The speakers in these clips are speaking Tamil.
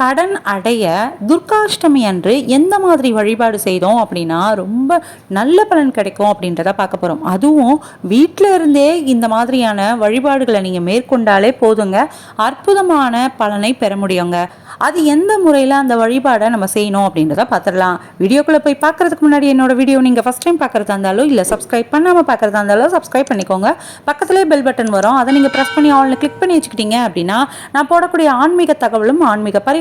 கடன் அடைய துர்காஷ்டமி அன்று எந்த மாதிரி வழிபாடு செய்தோம் அப்படின்னா ரொம்ப நல்ல பலன் கிடைக்கும் அப்படின்றத பார்க்க போகிறோம் அதுவும் வீட்டில் இருந்தே இந்த மாதிரியான வழிபாடுகளை நீங்கள் மேற்கொண்டாலே போதுங்க. அற்புதமான பலனை பெற முடியுங்க. அது எந்த முறையில் அந்த வழிபாடை நம்ம செய்யணும் அப்படின்றத பார்த்துடலாம். வீடியோக்குள்ளே போய் பார்க்கறதுக்கு முன்னாடி என்னோட வீடியோ நீங்கள் ஃபஸ்ட் டைம் பார்க்குறதா இருந்தாலும் இல்லை சப்ஸ்கிரைப் பண்ணாமல் பார்க்குறதா இருந்தாலும் சப்ஸ்கிரைப் பண்ணிக்கோங்க. பக்கத்துலேயே பெல் பட்டன் வரும். அதை நீங்கள் ப்ரெஸ் பண்ணி ஆல்னு கிளிக் பண்ணி வச்சுக்கிட்டீங்க அப்படின்னா நான் போடக்கூடிய ஆன்மீக தகவலும் ஆன்மீக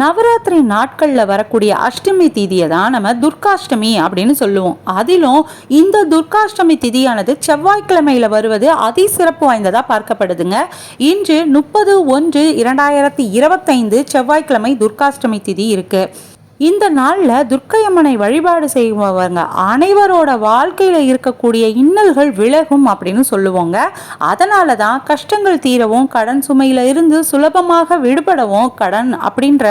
நவராத்திரி நாட்களில் வரக்கூடிய அஷ்டமி திதியை தான் நம்ம துர்காஷ்டமி அப்படின்னு சொல்லுவோம். அதிலும் இந்த துர்காஷ்டமி திதியானது செவ்வாய்க்கிழமையில் வருவது அதி சிறப்பு வாய்ந்ததாக பார்க்கப்படுதுங்க. இன்று முப்பது ஒன்று இரண்டாயிரத்தி இருபத்தைந்து செவ்வாய்க்கிழமை துர்காஷ்டமி திதி இருக்குது இந்த நாளில் துர்க்கையம்மனை வழிபாடு செய்பவங்க அனைவரோட வாழ்க்கையில் இருக்கக்கூடிய இன்னல்கள் விலகும் அப்படின்னு சொல்லுவோங்க. அதனால தான் கஷ்டங்கள் தீரவும் கடன் சுமையில் இருந்து சுலபமாக விடுபடவும் கடன் அப்படின்ற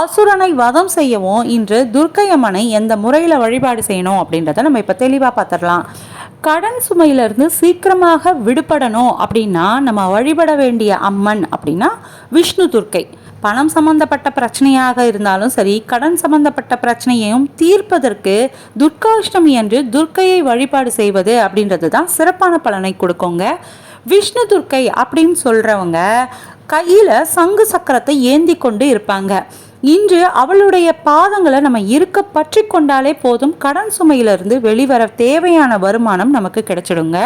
அசுரனை வதம் செய்யவும் இன்று துர்க்கையம்மனை எந்த முறையில் வழிபாடு செய்யணும் அப்படின்றத நம்ம இப்போ தெளிவாக பார்த்துடலாம் கடன் சுமையிலிருந்து சீக்கிரமாக விடுபடணும் அப்படின்னா நம்ம வழிபட வேண்டிய அம்மன் அப்படின்னா விஷ்ணு துர்க்கை. பணம் சம்பந்தப்பட்ட பிரச்சனையாக இருந்தாலும் சரி கடன் சம்பந்தப்பட்ட பிரச்சனையையும் தீர்ப்பதற்கு துர்காஷ்டமி என்று துர்க்கையை வழிபாடு செய்வது அப்படின்றது தான் சிறப்பான பலனை கொடுக்குங்க. விஷ்ணு துர்க்கை அப்படின்னு சொல்கிறவங்க கையில் சங்கு சக்கரத்தை ஏந்தி கொண்டு இருப்பாங்க. இன்று அவளுடைய பாதங்களை நம்ம இருக்க பற்றி கொண்டாலே போதும் கடன் சுமையிலிருந்து வெளிவர தேவையான வருமானம் நமக்கு கிடைச்சிடுங்க.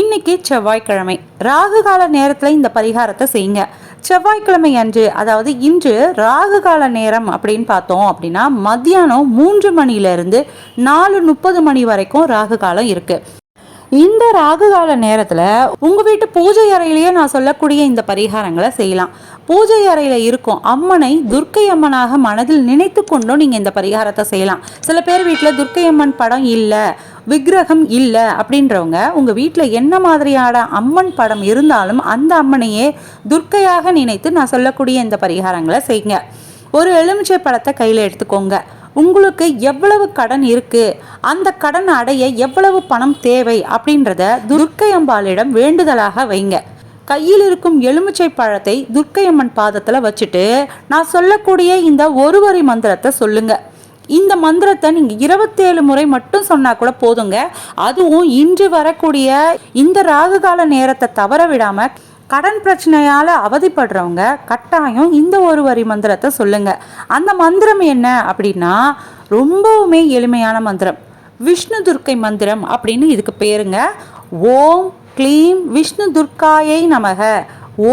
இன்னைக்கு செவ்வாய்க்கிழமை. ராகு கால நேரத்தில் இந்த பரிகாரத்தை செய்யுங்க. செவ்வாய்க்கிழமை அன்று அதாவது இன்று ராகு கால நேரம் அப்படின்னு பார்த்தோம் அப்படின்னா மத்தியானம் மூன்று மணியிலிருந்து நாலு முப்பது மணி வரைக்கும் ராகு காலம் இருக்குது இந்த ராகு கால நேரத்தில் உங்கள் வீட்டு பூஜை அறையிலேயே நான் சொல்லக்கூடிய இந்த பரிகாரங்களை செய்யலாம். பூஜை அறையில் இருக்கும் அம்மனை துர்க்கை அம்மனாக மனதில் நினைத்து கொண்டும் நீங்கள் இந்த பரிகாரத்தை செய்யலாம். சில பேர் வீட்டில் துர்க்கை அம்மன் படம் இல்லை விக்கிரகம் இல்லை அப்படின்றவங்க உங்கள் வீட்டில் என்ன மாதிரியான அம்மன் படம் இருந்தாலும் அந்த அம்மனையே துர்க்கையாக நினைத்து நான் சொல்லக்கூடிய இந்த பரிகாரங்களை செய்யுங்க. ஒரு எலுமிச்சை பழத்தை கையில் எடுத்துக்கோங்க. உங்களுக்கு எவ்வளவு கடன் இருக்கு அந்த கடன் அடைய எவ்வளவு பணம் தேவை அப்படின்றத துர்க்கை அம்பாளிடம் வேண்டுதலாக வைங்க. கையில் இருக்கும் எலுமிச்சை பழத்தை துர்க்கையம்மன் பாதத்தில் வச்சுட்டு நான் சொல்லக்கூடிய இந்த ஒருவரி மந்திரத்தை சொல்லுங்கள் இந்த மந்திரத்தை நீங்கள் இருபத்தேழு முறை மட்டும் சொன்னால் கூட போதுங்க. அதுவும் இன்று வரக்கூடிய இந்த ராகுகால நேரத்தை தவற விடாமல் கடன் பிரச்சனையால் அவதிப்படுறவங்க கட்டாயம் இந்த ஒரு வரி மந்திரத்தை சொல்லுங்க. அந்த மந்திரம் என்ன அப்படின்னா ரொம்பவுமே எளிமையான மந்திரம். விஷ்ணு துர்க்கை மந்திரம் அப்படின்னு இதுக்கு பேருங்க. ஓம் க்ளீம் விஷ்ணு துர்க்காயை நமக.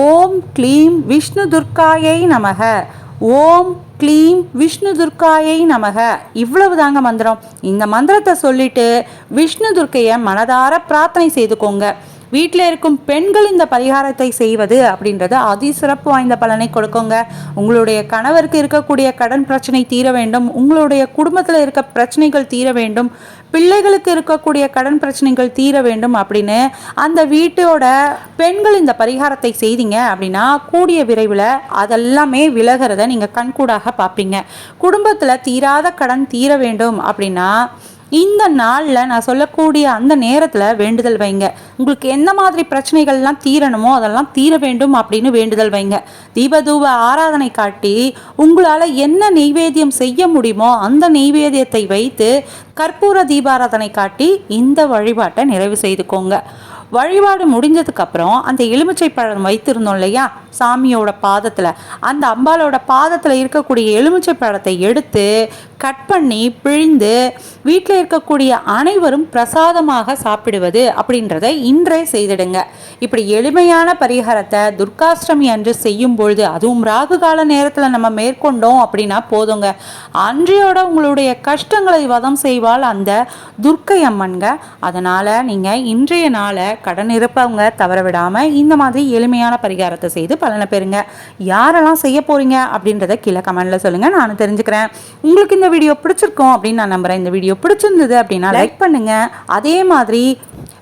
ஓம் க்ளீம் விஷ்ணு துர்க்காயை நமக. ஓம் க்ளீம் விஷ்ணு துர்க்காயை நமக. இவ்வளவு தாங்க மந்திரம். இந்த மந்திரத்தை சொல்லிட்டு விஷ்ணு துர்க்கையை மனதார பிரார்த்தனை செய்துக்கோங்க. வீட்டில் இருக்கும் பெண்கள் இந்த பரிகாரத்தை செய்வது அப்படின்றது அதி சிறப்பு வாய்ந்த பலனை கொடுக்குங்க. உங்களுடைய கணவருக்கு இருக்கக்கூடிய கடன் பிரச்சனை தீர வேண்டும். உங்களுடைய குடும்பத்தில் இருக்க பிரச்சனைகள் தீர வேண்டும். பிள்ளைகளுக்கு இருக்கக்கூடிய கடன் பிரச்சனைகள் தீர வேண்டும் அப்படின்னு அந்த வீட்டோட பெண்கள் இந்த பரிகாரத்தை செய்தீங்க அப்படின்னா கூடிய விரைவில் அதெல்லாமே விலகிறத நீங்கள் கண்கூடாக பார்ப்பீங்க. குடும்பத்தில் தீராத கடன் தீர வேண்டும் அப்படின்னா இந்த நாளில் நான் சொல்லக்கூடிய அந்த நேரத்தில் வேண்டுதல் வைங்க. உங்களுக்கு எந்த மாதிரி பிரச்சனைகள்லாம் தீரணுமோ அதெல்லாம் தீர வேண்டும் அப்படின்னு வேண்டுதல் வைங்க. தீபதூப ஆராதனை காட்டி உங்களால் என்ன நெய்வேத்தியம் செய்ய முடியுமோ அந்த நெய்வேத்தியத்தை வைத்து கற்பூர தீபாராதனை காட்டி இந்த வழிபாட்டை நிறைவு செய்துக்கோங்க. வழிபாடு முடிஞ்சதுக்கப்புறம் அந்த எலுமிச்சை பழம் வைத்திருந்தோம் இல்லையா? சாமியோட பாதத்தில். அந்த அம்பாலோட பாதத்தில் இருக்கக்கூடிய எலுமிச்சை பழத்தை எடுத்து கட் பண்ணி பிழிந்து வீட்டில் இருக்கக்கூடிய அனைவரும் பிரசாதமாக சாப்பிடுவது அப்படின்றத இன்றே செய்திடுங்க. இப்படி எளிமையான பரிகாரத்தை துர்காஷ்டமி அன்று செய்யும் பொழுது அதுவும் ராகு கால நேரத்தில் நம்ம மேற்கொண்டோம் அப்படின்னா போதுங்க. அன்றையோட உங்களுடைய கஷ்டங்களை வதம் செய்வாள் அந்த துர்க்கை அம்மன்க. அதனால் நீங்கள் இன்றைய நாளை கடன் இருப்பவங்க தவற விடாமல் இந்த மாதிரி எளிமையான பரிகாரத்தை செய்து பலனை பெறுங்க. யாரெல்லாம் செய்ய போகிறீங்க அப்படின்றத கீழே கமெண்ட்டில் சொல்லுங்கள் நானும் தெரிஞ்சுக்கிறேன். உங்களுக்கு இந்த வீடியோ பிடிச்சிருக்கும் அப்படின்னு நான் நம்புகிறேன் இந்த வீடியோ பிடிச்சிருந்தது அப்படின்னா லைக் பண்ணுங்கள் அதே மாதிரி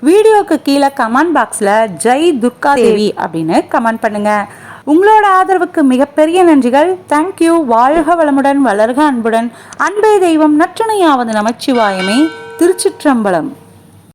வீடியோக்கு கீழே கமெண்ட் பாக்ஸில் ஜெய் துர்கா தேவி அப்படின்னு கமெண்ட் பண்ணுங்கள் உங்களோட ஆதரவுக்கு மிகப்பெரிய நன்றிகள். தேங்க்யூ வாழ்க வளமுடன் வளர்க அன்புடன். அன்பே தெய்வம் நற்றணையாவது நமச்சிவாயமே. திருச்சிற்றம்பலம்.